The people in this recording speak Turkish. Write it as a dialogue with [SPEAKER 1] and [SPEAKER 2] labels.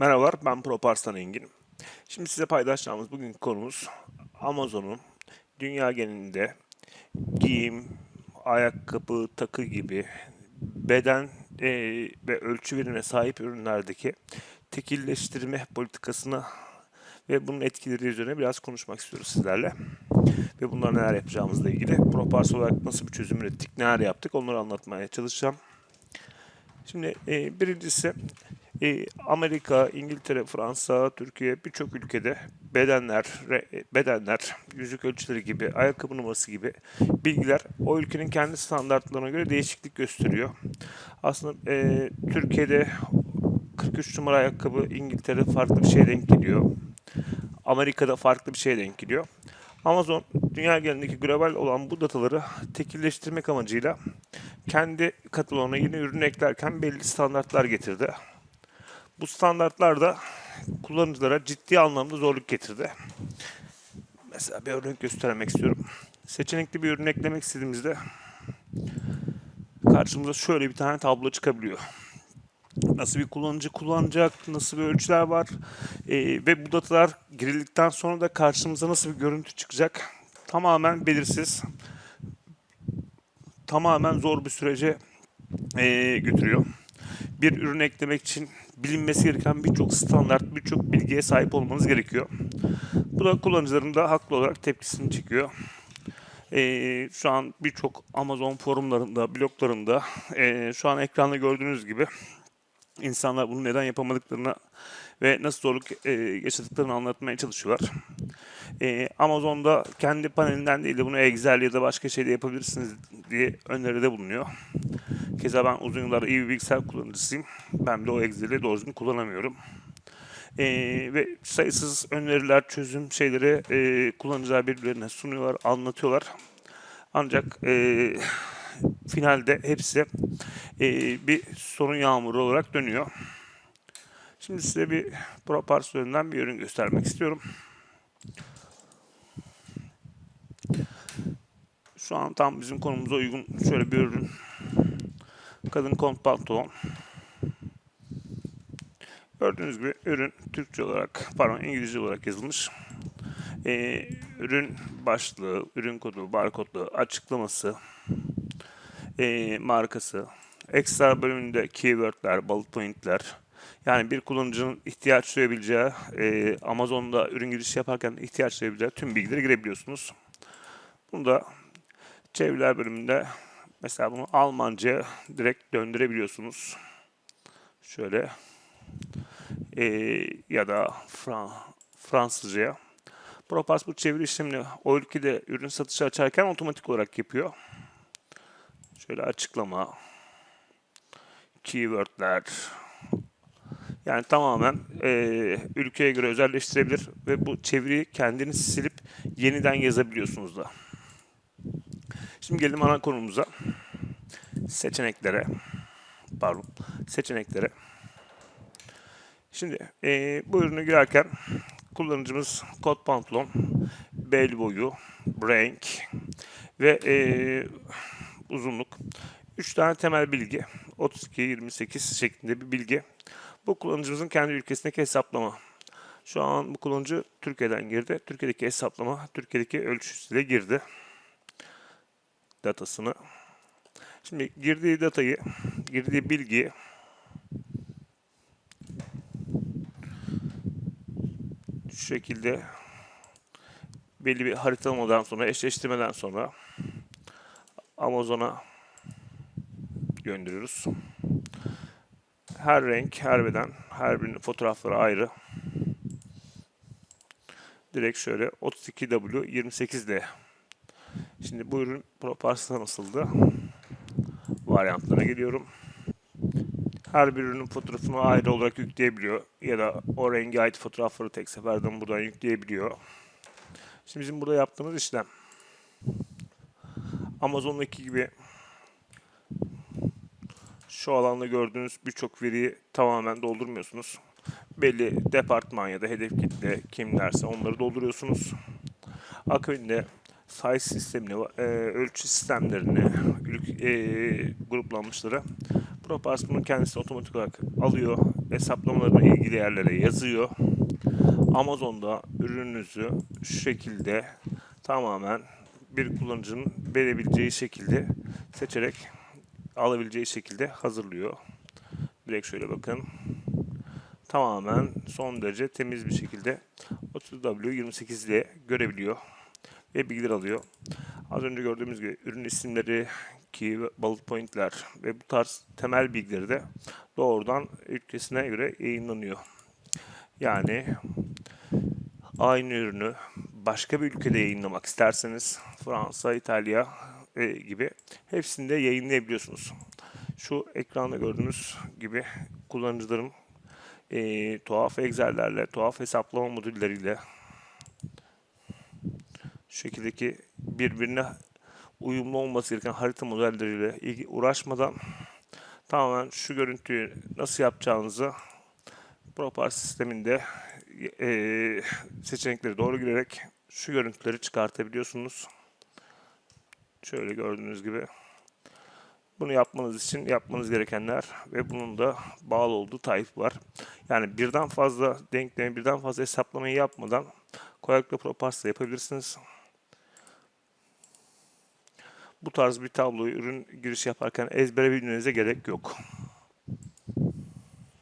[SPEAKER 1] Merhabalar, ben Proparslan Engin. Şimdi size paylaşacağımız bugünkü konumuz Amazon'un dünya genelinde giyim, ayakkabı, takı gibi beden eee, ve ölçü verimine sahip ürünlerdeki tekilleştirme politikasını ve bunun etkileri üzerine biraz konuşmak istiyoruz sizlerle. Ve bunlar neler yapacağımızla ilgili. Propars olarak nasıl bir çözüm ürettik, neler yaptık onları anlatmaya çalışacağım. Şimdi e, birincisi e, Amerika, İngiltere, Fransa, Türkiye birçok ülkede bedenler, bedenler, yüzük ölçüleri gibi, ayakkabı numarası gibi bilgiler o ülkenin kendi standartlarına göre değişiklik gösteriyor. Aslında e, Türkiye'de 43 numara ayakkabı İngiltere farklı bir şeye denk geliyor. Amerika'da farklı bir şeye denk geliyor. Amazon dünya genelindeki global olan bu dataları tekilleştirmek amacıyla kendi kataloğuna yeni ürün eklerken belli standartlar getirdi. Bu standartlar da kullanıcılara ciddi anlamda zorluk getirdi. Mesela bir örnek göstermek istiyorum. Seçenekli bir ürün eklemek istediğimizde karşımıza şöyle bir tane tablo çıkabiliyor. Nasıl bir kullanıcı kullanacak, nasıl bir ölçüler var Ee, ve bu datalar girildikten sonra da karşımıza nasıl bir görüntü çıkacak tamamen belirsiz, tamamen zor bir sürece ee, götürüyor. Bir ürün eklemek için bilinmesi gereken birçok standart, birçok bilgiye sahip olmanız gerekiyor. Bu da kullanıcıların da haklı olarak tepkisini çekiyor. Ee, şu an birçok Amazon forumlarında, bloglarında ee, şu an ekranda gördüğünüz gibi insanlar bunu neden yapamadıklarını ve nasıl zorluk e, yaşadıklarını anlatmaya çalışıyorlar. E, Amazon'da kendi panelinden değil de bunu Excel ya da başka şeyde yapabilirsiniz diye öneride bulunuyor. Keza ben uzun yıllar iyi bir bilgisayar kullanıcısıyım. Ben de o Excel'i doğru düzgün kullanamıyorum. E, ve sayısız öneriler, çözüm şeyleri e, kullanıcılar birbirlerine sunuyorlar, anlatıyorlar. Ancak e, finalde hepsi e, bir sorun yağmuru olarak dönüyor. Şimdi size bir Propars üzerinden bir ürün göstermek istiyorum. Şu an tam bizim konumuza uygun şöyle bir ürün. Kadın kont pantolon. Gördüğünüz gibi ürün Türkçe olarak, pardon İngilizce olarak yazılmış. Ee, ürün başlığı, ürün kodu, barkodlu açıklaması, e, markası, ekstra bölümünde keywordler, bullet pointler, yani bir kullanıcının ihtiyaç duyabileceği, e, Amazon'da ürün girişi yaparken ihtiyaç duyabileceği tüm bilgileri girebiliyorsunuz. Bunu da çeviriler bölümünde mesela bunu Almanca direkt döndürebiliyorsunuz. Şöyle e, ya da Fran Fransızcaya. Propass bu çeviri işlemini o ülkede ürün satışı açarken otomatik olarak yapıyor. Şöyle açıklama, keywordler, yani tamamen e, ülkeye göre özelleştirebilir ve bu çeviriyi kendiniz silip yeniden yazabiliyorsunuz da. Şimdi gelelim ana konumuza. Seçeneklere. Pardon. Seçeneklere. Şimdi e, bu ürünü girerken kullanıcımız kot pantolon, bel boyu, renk ve e, uzunluk. 3 tane temel bilgi. 32-28 şeklinde bir bilgi. Bu kullanıcımızın kendi ülkesindeki hesaplama. Şu an bu kullanıcı Türkiye'den girdi. Türkiye'deki hesaplama, Türkiye'deki ölçüsüyle girdi. Datasını. Şimdi girdiği datayı, girdiği bilgiyi şu şekilde belli bir haritalamadan sonra, eşleştirmeden sonra Amazon'a gönderiyoruz. Her renk, her beden, her birinin fotoğrafları ayrı. Direkt şöyle 32W28D. Şimdi bu ürün Propars'ta nasıldı? Varyantlara geliyorum. Her bir ürünün fotoğrafını ayrı olarak yükleyebiliyor. Ya da o rengi ait fotoğrafları tek seferden buradan yükleyebiliyor. Şimdi bizim burada yaptığımız işlem Amazon'daki gibi şu alanda gördüğünüz birçok veriyi tamamen doldurmuyorsunuz. Belli departman ya da hedef kitle kimlerse onları dolduruyorsunuz. Akabinde size sistemini, e, ölçü sistemlerini, e, gruplanmışları Propars bunu kendisi otomatik olarak alıyor. Hesaplamalarına ilgili yerlere yazıyor. Amazon'da ürününüzü şu şekilde tamamen bir kullanıcının verebileceği şekilde seçerek alabileceği şekilde hazırlıyor. Direkt şöyle bakın. Tamamen son derece temiz bir şekilde 30W28 ile görebiliyor ve bilgiler alıyor. Az önce gördüğümüz gibi ürün isimleri, key bullet point'ler ve bu tarz temel bilgileri de doğrudan ülkesine göre yayınlanıyor. Yani aynı ürünü başka bir ülkede yayınlamak isterseniz Fransa, İtalya e, gibi hepsinde yayınlayabiliyorsunuz. Şu ekranda gördüğünüz gibi kullanıcıların e, tuhaf Excel'lerle, tuhaf hesaplama modülleriyle şu şekildeki birbirine uyumlu olması gereken harita modelleriyle uğraşmadan tamamen şu görüntüyü nasıl yapacağınızı Propar sisteminde eee, seçenekleri doğru girerek şu görüntüleri çıkartabiliyorsunuz. Şöyle gördüğünüz gibi. Bunu yapmanız için yapmanız gerekenler ve bunun da bağlı olduğu type var. Yani birden fazla denklemi, birden fazla hesaplamayı yapmadan kolaylıkla Propars'la yapabilirsiniz. Bu tarz bir tabloyu ürün giriş yaparken ezbere bilmenize gerek yok.